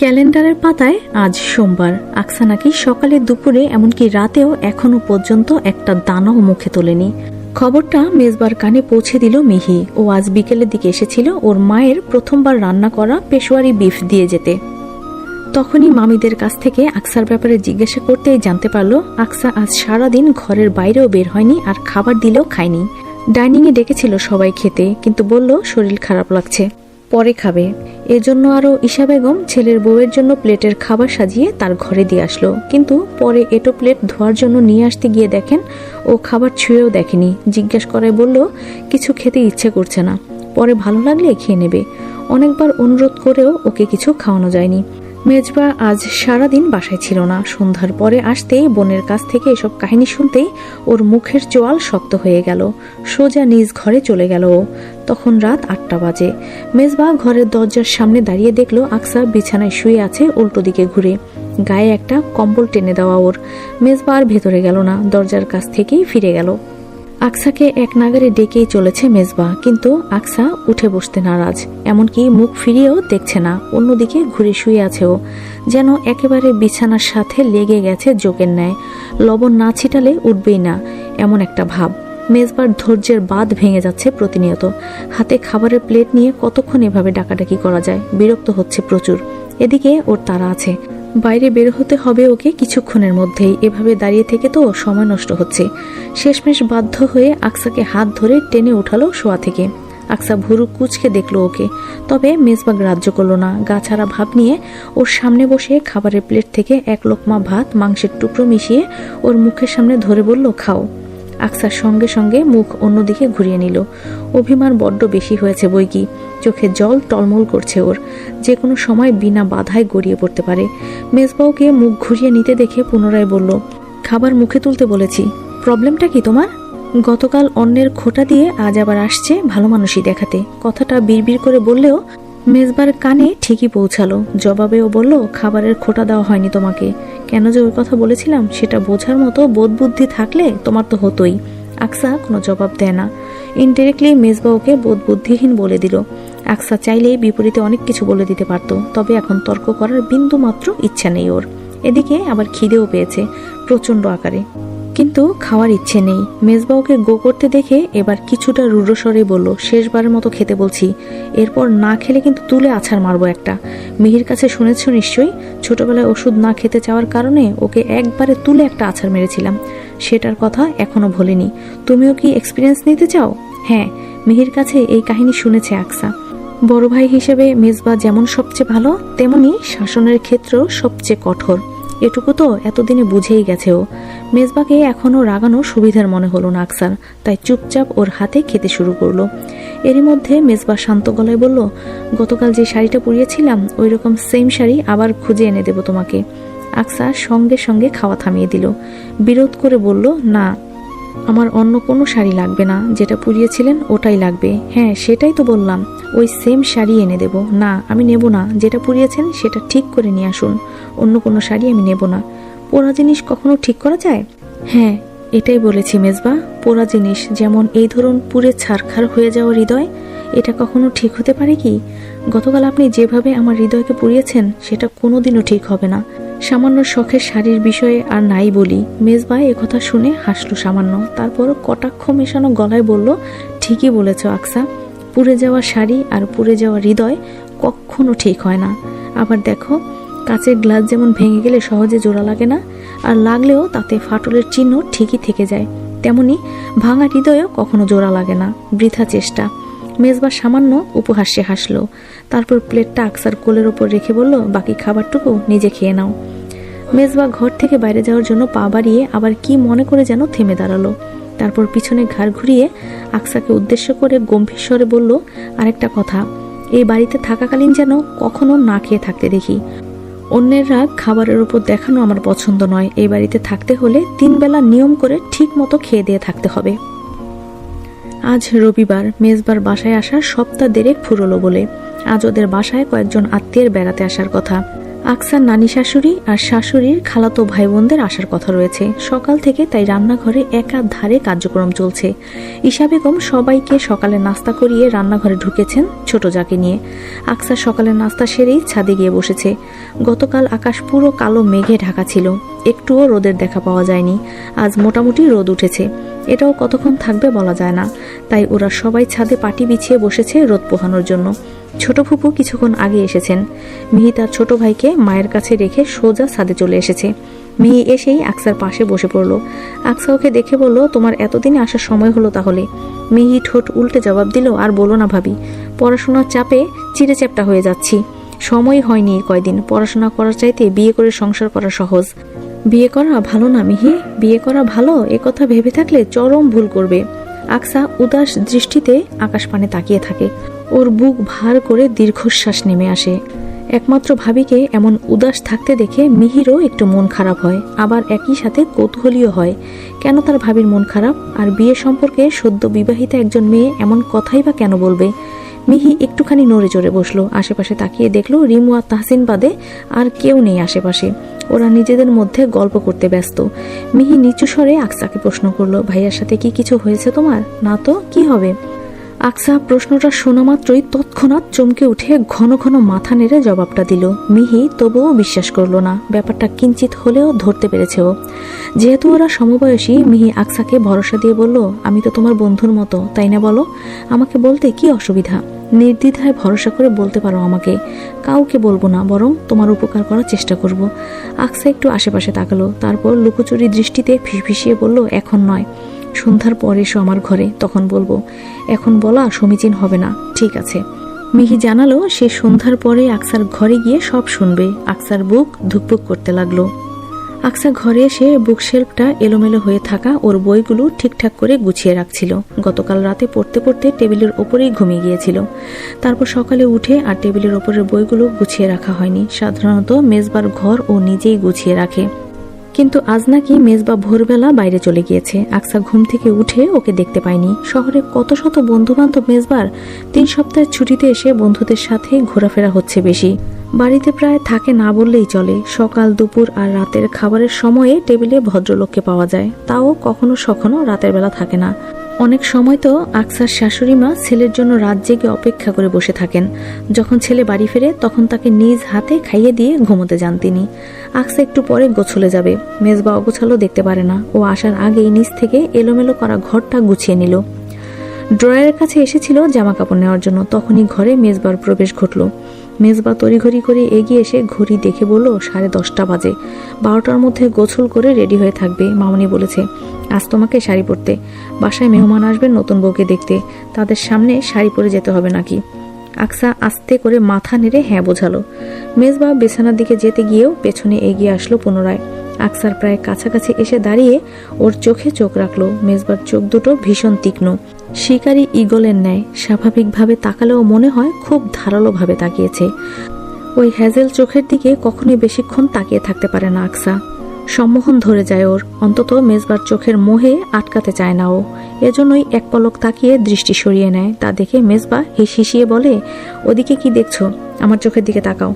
ক্যালেন্ডারের পাতায় আজ সোমবার। আকসা নাকি সকালে দুপুরে, এমনকি রাতেও এখনও পর্যন্ত একটা দানাও মুখে তোলেনি। খবরটা মেজবার কানে পৌঁছে দিল মিহি। ও আজ বিকেলের দিকে এসেছিল ওর মায়ের প্রথমবার রান্না করা পেশোয়ারি বিফ দিয়ে যেতে। তখনই মামিদের কাছ থেকে আকসার ব্যাপারে জিজ্ঞাসা করতেই জানতে পারল, আকসা আজ সারাদিন ঘরের বাইরেও বের হয়নি আর খাবার দিলেও খায়নি। ডাইনিংয়ে ডেকেছিল সবাই খেতে, কিন্তু বলল, শরীর খারাপ লাগছে। পরে খাবে। এজন্য আরও ঈশা বেগম ছেলের বউয়ের জন্য প্লেটের খাবার সাজিয়ে তার ঘরে দিয়ে আসলো। কিন্তু পরে এটো প্লেট ধোয়ার জন্য নিয়ে আসতে গিয়ে দেখেন, ও খাবার ছুঁয়েও দেখেনি। জিজ্ঞেস করায় বলল, কিছু খেতে ইচ্ছে করছে না। পরে ভালো লাগলে খেয়ে নেবে। অনেকবার অনুরোধ করেও ওকে কিছু খাওয়ানো যায়নি। মেজবা আজ সারাদিন বাসায় ছিল না। সন্ধ্যার পরে আসতেই বোনের কাছ থেকে এসব কাহিনী শুনতেই ওর মুখের চোয়াল শক্ত হয়ে গেল। সোজা নিজ ঘরে চলে গেল তখন রাত আটটা বাজে। মেজবা ঘরের দরজার সামনে দাঁড়িয়ে দেখল আকসা বিছানায় শুয়ে আছে উল্টো দিকে ঘুরে। গায়ে একটা কম্বল টেনে দেওয়া ওর। মেজবা আর ভেতরে গেল না। দরজার কাছ থেকেই ফিরে গেল। আকসাকে এক নাগারে ডেকেই চলেছে মেজবা, কিন্তু আকসা উঠে বসতে নারাজ। এমনকি মুখ ফিরিয়েও দেখছে না, অন্যদিকে ঘুরে শুয়ে আছে ও, যেন একেবারে বিছানার সাথে লেগে গেছে যোগের ন্যায়। লবণ না ছিটালে উঠবেই না, এমন একটা ভাব। মেজবার ধৈর্যের বাঁধ ভেঙে যাচ্ছে প্রতিনিয়ত। হাতে খাবারের প্লেট নিয়ে কতক্ষণ এভাবে ডাকাডাকি করা যায়? বিরক্ত হচ্ছে প্রচুর। এদিকে ওর তারা আছে। বাইরে বের হতে হবে ওকে কিছুক্ষণের মধ্যেই। এভাবে দাঁড়িয়ে থেকে তো সময় নষ্ট হচ্ছে। শেষমেশ বাধ্য হয়ে আকসাকে হাত ধরে টেনে উঠালো শোয়া থেকে। আকসা ভুরু কুচকে দেখল ওকে। তবে মেজবা গ্রাহ্য করল না। গা ছাড়া ভাব নিয়ে ওর সামনে বসে খাবারের প্লেট থেকে এক লোকমা ভাত, মাংসের টুকরো মিশিয়ে ওর মুখের সামনে ধরে বলল, খাও। আকসার সঙ্গে সঙ্গে মুখ অন্যদিকে ঘুরিয়ে নিল। অভিমান বড্ড বেশি হয়েছে বই কি চোখে জল টলমল করছে ওর। যে কোনো সময় বিনা বাধায় গড়িয়ে পড়তে পারে। মেজবাউকে মুখ ঘুরিয়ে নিতে দেখে পুনরায় বলল, খাবার মুখে তুলতে বলেছি। প্রবলেমটা কি তোমার? গতকাল অন্যের খোটা দিয়ে আজ আবার আসছে ভালো মানুষই দেখাতে। কথাটা বিড়বিড় করে বললেও মেজবার কানে ঠিকই পৌঁছালো। জবাবেও বলল, খাবারের খোটা দেওয়া হয়নি তোমাকে। কেন যে ওই কথা বলেছিলাম সেটা বোঝার মতো বোধ বুদ্ধি থাকলে তোমার তো হতোই। আকসা কোনো জবাব দেয় না। ইনডিরেক্টলি মেজবা ওকে বোধ বুদ্ধিহীন বলে দিল। আকসা চাইলেই বিপরীতে অনেক কিছু বলে দিতে পারতো, তবে এখন তর্ক করার বিন্দু মাত্র ইচ্ছা নেই ওর। এদিকে আবার খিদেও পেয়েছে প্রচণ্ড আকারে। কিন্তু খাওয়ার ইচ্ছে নেই। মেজবাউকে গো করতে দেখে এবার কিছুটা রুডস্বরে বলল, শেষবারের মতো খেতে বলছি। এরপর না খেলে কিন্তু তুলে আছাড় মারবো একটা। মিহির কাছে শুনেছ নিশ্চয়ই? ছোটবেলায় ওষুধ না খেতে চাওয়ার কারণে ওকে একবারে তুলে একটা আছাড় মেরেছিলাম। সেটার কথা এখনও ভুলিনি। তুমিও কি এক্সপিরিয়েন্স নিতে চাও? হ্যাঁ। মিহির কাছে এই কাহিনী শুনেছে আকসা। বড় ভাই হিসেবে মেজবা যেমন সবচেয়ে ভালো, তেমনি শাসনের ক্ষেত্রেও সবচেয়ে কঠোর। এটুকু তো এতদিনে বুঝেই গেছে ও। মেজবাকে এখনও রাগানো সুবিধার মনে হলো না আকসার, তাই চুপচাপ ওর হাতে খেতে শুরু করল। এরই মধ্যে মেজবা শান্ত গলায় বলল, গতকাল যে শাড়িটা পরিয়েছিলাম ওই রকম সেম শাড়ি আবার খুঁজে এনে দেবো তোমাকে। আকসা সঙ্গে সঙ্গে খাওয়া থামিয়ে দিল। বিরোধ করে বলল, না, আমার অন্য কোনো শাড়ি লাগবে না, যেটা পুড়িয়েছিলেন ওটাই লাগবে। হ্যাঁ সেটাই তো বললাম, ওই সেম শাড়ি এনে দেব। না, আমি নেব না, যেটা পুড়িয়েছেন সেটা ঠিক করে নিয়ে আসুন, অন্য কোনো শাড়ি আমি নেব না। পোড়া জিনিস কখনো ঠিক করা যায়? হ্যাঁ এটাই বলেছি মেজবা। পোড়া জিনিস যেমন এই ধরুন পুরে ছারখার হয়ে যাওয়া হৃদয়, এটা কখনো ঠিক হতে পারে কি? গতকাল আপনি যেভাবে আমার হৃদয়কে পুড়িয়েছেন, সেটা কোনোদিনও ঠিক হবে না। সামান্য শখের শাড়ির বিষয়ে আর নাই বলি। মেজবা কথা শুনে হাসলো সামান্য। তারপর কটাক্ষ মেশানো গলায় বলল, ঠিকই বলেছ আকসা। পুড়ে যাওয়া শাড়ি আর পুড়ে যাওয়া হৃদয় কখনো ঠিক হয় না। আবার দেখো কাচের গ্লাস যেমন ভেঙে গেলে সহজে জোড়া লাগে না, আর লাগলেও তাতে ফাটলের চিহ্ন ঠিকই থেকে যায়। তেমনি ভাঙা হৃদয়েও কখনো জোড়া লাগে না, বৃথা চেষ্টা। মেজবা সামান্য উপহাস্যে হাসলো। তারপর প্লেটটা আকসার কোলের ওপর রেখে বলল, বাকি খাবারটুকু নিজে খেয়ে নাও। মেজবা ঘর থেকে বাইরে যাওয়ার জন্য পা বাড়িয়ে আবার কি মনে করে যেন থেমে দাঁড়াল। তারপর পিছনে ঘাড় ঘুরিয়ে আকসাকে উদ্দেশ্য করে গম্ভীর স্বরে বলল, আরেকটা কথা, এই বাড়িতে থাকাকালীন যেন কখনো না খেয়ে থাকতে দেখি। অন্যের রাগ খাবারের উপর দেখানো আমার পছন্দ নয়। এই বাড়িতে থাকতে হলে তিন বেলা নিয়ম করে ঠিক মতো খেয়ে দিয়ে থাকতে হবে। আজ রবিবার, মেজবার বাসায় আসার সপ্তাহ দেড়েক ফুরলো বলে। আজ ওদের বাসায় কয়েকজন আত্মীয়ের বেড়াতে আসার কথা। আকসার নানি শাশুড়ি আর শাশুড়ির খালাতো ভাই বোনদের আসার কথা রয়েছে। সকাল থেকে তাই রান্নাঘরে একা ধারে কার্যক্রম চলছে। ঈশা বেগম সবাইকে সকালে নাস্তা করিয়ে রান্নাঘরে ঢুকেছেন ছোট যাকে নিয়ে। আকসা সকালের নাস্তা সেরেই ছাদে গিয়ে বসেছে। গতকাল আকাশ পুরো কালো মেঘে ঢাকা ছিল। একটুও রোদের দেখা পাওয়া যায়নি। আজ মোটামুটি রোদ উঠেছে। এটাও কতক্ষণ থাকবে বলা যায় না। তাই ওরা সবাই ছাদে পাটি বিছিয়ে বসেছে রোদ পোহানোর জন্য। ছোট ফুপু কিছুক্ষণ আগে এসেছেন। মিহি তার ছোট ভাইকে মায়ের কাছে রেখে সোজা ছাদে চলে এসেছে। মিহি এসেই আকসার পাশে বসে পড়ল। আকসা ওকে দেখে বলল, তোমার এতদিনে আসার সময় হলো তাহলে। মিহি ঠোঁট উল্টে জবাব দিল, আর বলো না ভাবি, পড়াশোনার চাপে চিড়ে চ্যাপটা হয়ে যাচ্ছি। সময় হয়নি কয়দিন, পড়াশোনা করার চাইতে বিয়ে করে সংসার করা সহজ। বিয়ে করা ভালো না মিহি? বিয়ে করা ভালো? এ কথা ভেবে থাকলে চরম ভুল করবে। আকসা উদাস দৃষ্টিতে আকাশ পানে তাকিয়ে থাকে। ওর বুক ভার করে দীর্ঘশ্বাস নেমে আসে। একমাত্র ভাবিকে এমন উদাস থাকতে দেখে মিহিরও একটু মন খারাপ হয়, আবার একই সাথে কৌতূহলীয় হয়। কেন তার ভাবির মন খারাপ? আর বিয়ে সম্পর্কে সদ্য বিবাহিতা একজন মেয়ে এমন কথাই বা কেন বলবে? মিহি একটুখানি নড়ে চড়ে বসল, আশেপাশে তাকিয়ে দেখল রিমু আর তাহসিন বাদে আর কেউ নেই আশেপাশে। ওরা নিজেদের মধ্যে গল্প করতে ব্যস্ত। মিহি নিচু স্বরে আকসাকে প্রশ্ন করল, ভাইয়ার সাথে কি কিছু হয়েছে তোমার? না তো, কি হবে? আকসা প্রশ্নটা শোনা মাত্রই তৎক্ষণাৎ চমকে উঠে ঘন ঘন মাথা নেড়ে জবাবটা দিল। মিহি তবুও বিশ্বাস করল না। ব্যাপারটা কিঞ্চিত হলেও ধরতে পেরেছে ও। যেহেতু ওরা সমবয়সী, মিহি আকসাকে ভরসা দিয়ে বলল, আমি তো তোমার বন্ধুর মতো, তাই না বলো? আমাকে বলতে কি অসুবিধা? নির্দ্বিধায় ভরসা করে বলতে পারো আমাকে। কাউকে বলব না, বরং তোমার উপকার করার চেষ্টা করব। আকসা একটু আশেপাশে তাকালো, তারপর লুকোচুরি দৃষ্টিতে ফিসফিসিয়ে বলল, এখন নয়। সন্ধ্যার পর এসো আমার ঘরে, তখন বলব, এখন বলা সমীচীন হবে না, ঠিক আছে। মিহি জানালো, সে সন্ধ্যার পরে আকসার ঘরে গিয়ে সব শুনবে। আকসার বুক ধুকপুক করতে লাগল। আকসা ঘরে এসে বুকশেলফটা এলোমেলো হয়ে থাকা ওর বইগুলো ঠিকঠাক করে গুছিয়ে রাখছিল। গতকাল রাতে পড়তে পড়তে টেবিলের ওপরেই ঘুমিয়ে গিয়েছিল। তারপর সকালে উঠে আর টেবিলের ওপরের বইগুলো গুছিয়ে রাখা হয়নি। সাধারণত মেজবার ঘর ও নিজেই গুছিয়ে রাখে। কিন্তু আজ নাকি মেজবা ভোরবেলা বাইরে চলে গিয়েছে। আকসা ঘুম থেকে উঠে ওকে দেখতে পায়নি। শহরে কত শত বন্ধু বান্ধব মেজবার তিন সপ্তাহের ছুটিতে এসে বন্ধুদের সাথে ঘোরাফেরা হচ্ছে বেশি। বাড়িতে প্রায় থাকে না বললেই চলে। সকাল, দুপুর আর রাতের খাবারের সময়ে টেবিলে ভদ্রলোককে পাওয়া যায়। তাও কখনো সখনো রাতের বেলা থাকে না। অনেক সময় তো আকসার শাশুড়ি মা ছেলের জন্য রাত জেগে অপেক্ষা করে বসে থাকেন। যখন ছেলে বাড়ি ফেরে, তখন তাকে নিজ হাতে খাইয়ে দিয়ে ঘুমোতে যান তিনি। আকসা একটু পরে গোছলে যাবে। মেজবা অগোছালো দেখতে পারে না। ও আসার আগেই নিচ থেকে এলোমেলো করা ঘরটা গুছিয়ে নিল। ড্রয়ারের কাছে এসেছিল জামা কাপড় নেওয়ার জন্য। তখনই ঘরে মেজবার প্রবেশ ঘটল। মেজবা তড়িঘড়ি করে এগিয়ে এসে ঘড়ি দেখে বলল, সাড়ে দশটা বাজে। বারোটার মধ্যে গোছল করে রেডি হয়ে থাকবে। মামনি বলেছে, আজ তোমাকে শাড়ি পরতে। বাসায় মেহমান আসবেন নতুন বউকে দেখতে। তাদের সামনে শাড়ি পরে যেতে হবে নাকি? আকসা আস্তে করে মাথা নেড়ে হ্যাঁ বোঝালো। মেজবা বিছানার দিকে যেতে গিয়েও পেছনে এগিয়ে আসলো পুনরায়। আকসার প্রায় কাছাকাছি এসে দাঁড়িয়ে ওর চোখে চোখ রাখল। মেজবার চোখ দুটো ভীষণ তীক্ষ্ণ। শিকারী ইগলের ন্যায় স্বাভাবিকভাবে তাকালেও মনে হয় খুব ধারালোভাবে তাকিয়েছে। ওই হ্যাজেল চোখের দিকে কখনোই বেশিক্ষণ তাকিয়ে থাকতে পারে না আকসা। সম্মোহন ধরে যায় ওর, অন্তত মেজবার চোখের মোহে আটকাতে চায় না ও। এজন্যই এক পলক তাকিয়ে দৃষ্টি সরিয়ে নেয়। তা দেখে মেজবা হিস হিসিয়ে বলে, ওদিকে কি দেখছ? আমার চোখের দিকে তাকাও।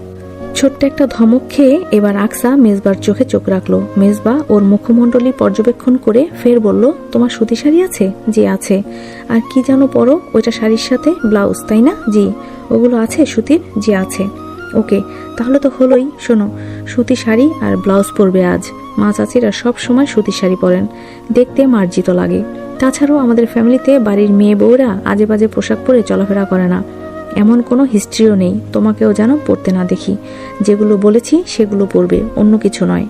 ছোট্ট একটা ধমক খেয়ে এবার আকসা মেজবার চোখে চোখ রাখল। মেজবা ওর মুখমণ্ডলী পর্যবেক্ষণ করে ফের বলল, তোমার সুতি শাড়ি আছে? জি, আছে। আর কি যেন পরো? ওইটা শাড়ির সাথে? ব্লাউজ, তাই না? জি। ওগুলো আছে সুতির? জি, আছে। ওকে, তাহলে তো হলোই। শোনো, সুতি শাড়ি আর ব্লাউজ পরবে আজ। মা চাচিরা সব সময় সুতি শাড়ি পরেন। দেখতে মার্জিত লাগে। তাছাড়াও আমাদের ফ্যামিলিতে বাড়ির মেয়ে বউরা আজে বাজে পোশাক পরে চলাফেরা করে না। এমন কোনো হিস্ট্রিও নেই, তোমাকেও যেন পড়তে না দেখি। যেগুলো বলেছি সেগুলো পড়বে, অন্য কিছু নয়।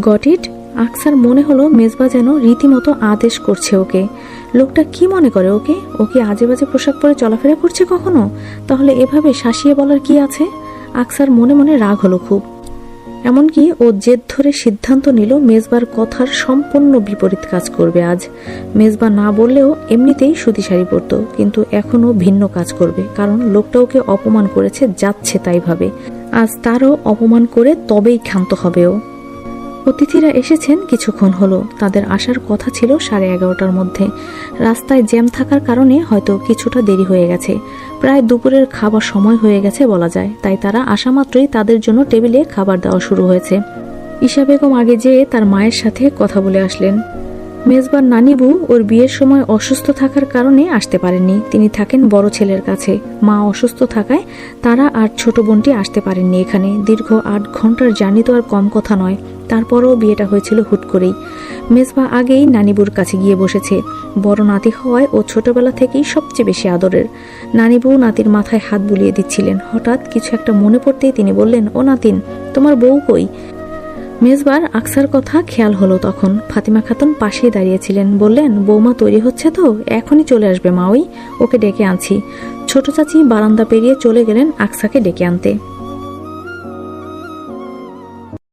গট ইট আকসার মনে হলো মেজবা যেন রীতিমতো আদেশ করছে ওকে। লোকটা কি মনে করে ওকে? ওকে আজে বাজে পোশাক পরে চলাফেরা করছে কখনো? তাহলে এভাবে শাসিয়ে বলার কি আছে? আকসার মনে মনে রাগ হলো খুব। এমনকি ও জেদ ধরে সিদ্ধান্ত নিল মেজবার কথার সম্পূর্ণ বিপরীত কাজ করবে আজ। মেজবা না বললেও এমনিতেই সুতি শাড়ি পরত, কিন্তু এখনও ভিন্ন কাজ করবে, কারণ লোকটা ওকে অপমান করেছে, যাচ্ছে তাইভাবে। আজ তারও অপমান করে তবেই ক্ষান্ত হবে ও। অতিথিরা এসেছেন কিছুক্ষণ হলো। তাদের আসার কথা ছিল সাড়ে এগারোটার মধ্যে। রাস্তায় জ্যাম থাকার কারণে হয়তো কিছুটা দেরি হয়ে গেছে। প্রায় দুপুরের খাবার সময় হয়ে গেছে বলা যায়। তাই তারা আসা মাত্রই তাদের জন্য টেবিলে খাবার দেওয়া শুরু হয়েছে। ঈশা বেগম আগে যেয়ে তার মায়ের সাথে কথা বলে আসলেন। মেজবার নানিবু ওর বিয়ের সময় অসুস্থ থাকার কারণে আসতে পারেননি। তিনি থাকেন বড় ছেলের কাছে। মা অসুস্থ থাকায় তারা আর ছোট বোনটি আসতে পারেননি এখানে। দীর্ঘ আট ঘণ্টার জার্নি তো আর কম কথা নয়। তারপরও বিয়েটা হয়েছিল হুট করেই। মেজবা আগেই নানিবুর কাছে গিয়ে বসেছে। বড় নাতি হওয়ায় ও ছোটবেলা থেকেই সবচেয়ে বেশি আদরের। নানিবু নাতির মাথায় হাত বুলিয়ে দিচ্ছিলেন। হঠাৎ কিছু একটা মনে পড়তেই তিনি বললেন, ও নাতিন, তোমার বউ কই? মেজবার আকসার কথা খেয়াল হলো তখন। ফাতিমা খাতুন পাশেই দাঁড়িয়েছিলেন। বললেন, বৌমা তৈরি হচ্ছে তো, এখনই চলে আসবে মা ওই, ওকে ডেকে আনছি। ছোট চাচি বারান্দা পেরিয়ে চলে গেলেন আকসাকে ডেকে আনতে।